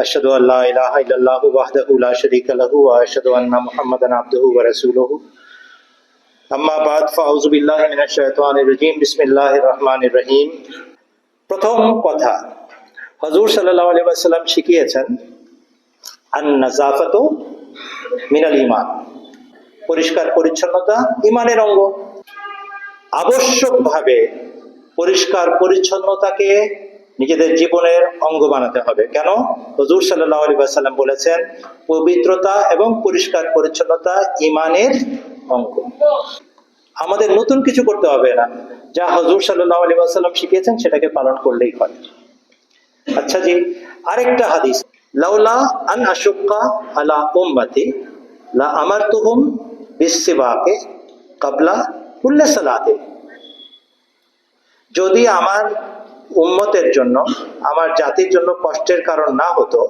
أشهد أن لا إله إلا الله وحده لا شريك له وأشهد أن محمدا عبده ورسوله أما بعد فأعوذ بالله من الشيطان الرجيم بسم الله الرحمن الرحيم প্রথম কথা হজুর সাল্লাহ আলী সাল্লাম শিখিয়েছেন আন নাজাফাত মিনাল ইমান পরিষ্কার পরিচ্ছন্নতা ইমানের অঙ্গ আবশ্যকভাবে পরিষ্কার পরিচ্ছন্নতাকে নিজেদের জীবনের অঙ্গ বানাতে হবে। কেন? হজুর সাল্লাহ আলী সাল্লাম বলেছেন, পবিত্রতা এবং পরিষ্কার পরিচ্ছন্নতা ইমানের অঙ্গ। আমাদের নতুন কিছু করতে হবে না। যা হজুর সাল্লাহ আলী সাল্লাম শিখিয়েছেন, সেটাকে পালন করলেই হয়। আচ্ছা জি, আরেকটা হাদিস। লাউলা আন আশুক্কা আলা উম্মতি লা আমারতুহুম বিসসিবাকে কাবলা কুল্লে সালাতে। যদি আমার উম্মতের জন্য, আমার জাতির জন্য কষ্টের কারণ না হতো,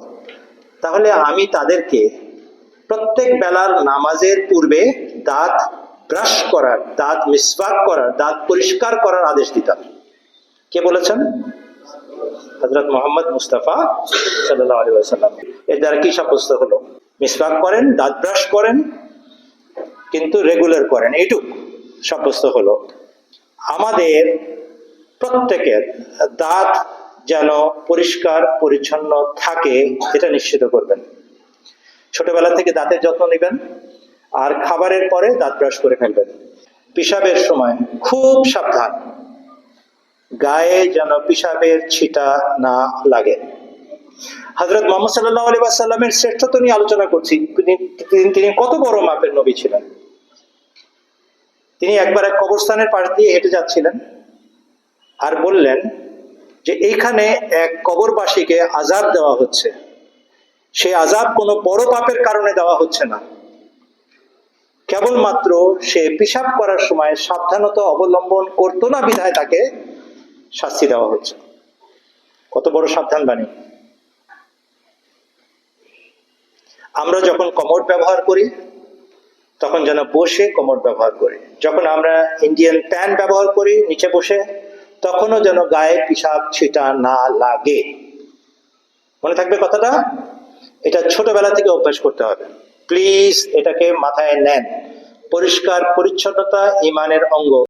তাহলে আমি তাদেরকে প্রত্যেক বেলার নামাজের পূর্বে দাঁত ব্রাশ করার, দাঁত মিসওয়াক করার, দাঁত পরিষ্কার করার আদেশ দিতাম। কে বলেছেন? হজরত মোহাম্মদ মুস্তাফা সাল্লাম এর দ্বারা কি সাব্যস্ত হলো? মিসওয়াক করেন, দাঁত ব্রাশ করেন, কিন্তু রেগুলার করেন, এইটুক সাব্যস্ত হলো। আমাদের প্রত্যেকের দাঁত যেন পরিষ্কার, পরিচ্ছন্ন থাকে, এটা নিশ্চিত করবেন। ছোটবেলা থেকে দাঁতের যত্ন নেবেন, আর খাবারের পরে দাঁত ব্রাশ করে ফেলবেন। পিসাবের সময় খুব সাবধান। গায়ে যেন পিসাবের ছিটা না লাগে। হজরত মোহাম্মদ সাল্লাহ আলী সাল্লামের শ্রেষ্ঠত্ব নিয়ে আলোচনা করছি। তিনি- কত বড় মাপের নবী ছিলেন? তিনি একবার এক কবরস্থানের পাশ দিয়ে হেঁটে যাচ্ছিলেন। আর বললেন যে এইখানে এক কবরবাসীকে আজাব দেওয়া হচ্ছে। সেই আজাব কোনো বড় পাপের কারণে দেওয়া হচ্ছে না। কেবলমাত্র সে পিসাব করার সময় সাবধানতা অবলম্বন করতো না বিধায় তাকে শাস্তি দেওয়া হচ্ছে। কত বড় সাবধান বাণী আমরা যখন কমোড ব্যবহার করি, তখন যেন বসে কমোড ব্যবহার করি। যখন আমরা ইন্ডিয়ান প্যান ব্যবহার করি, নিচে বসে তখনও যেন গায়ে পিসাব ছিটা না লাগে। মনে থাকবে কথাটা? এটা ছোটবেলা থেকে অভ্যাস করতে হবে। প্লিজ এটাকে মাথায় নেন। পরিষ্কার, পরিচ্ছন্নতা ইমানের অঙ্গ।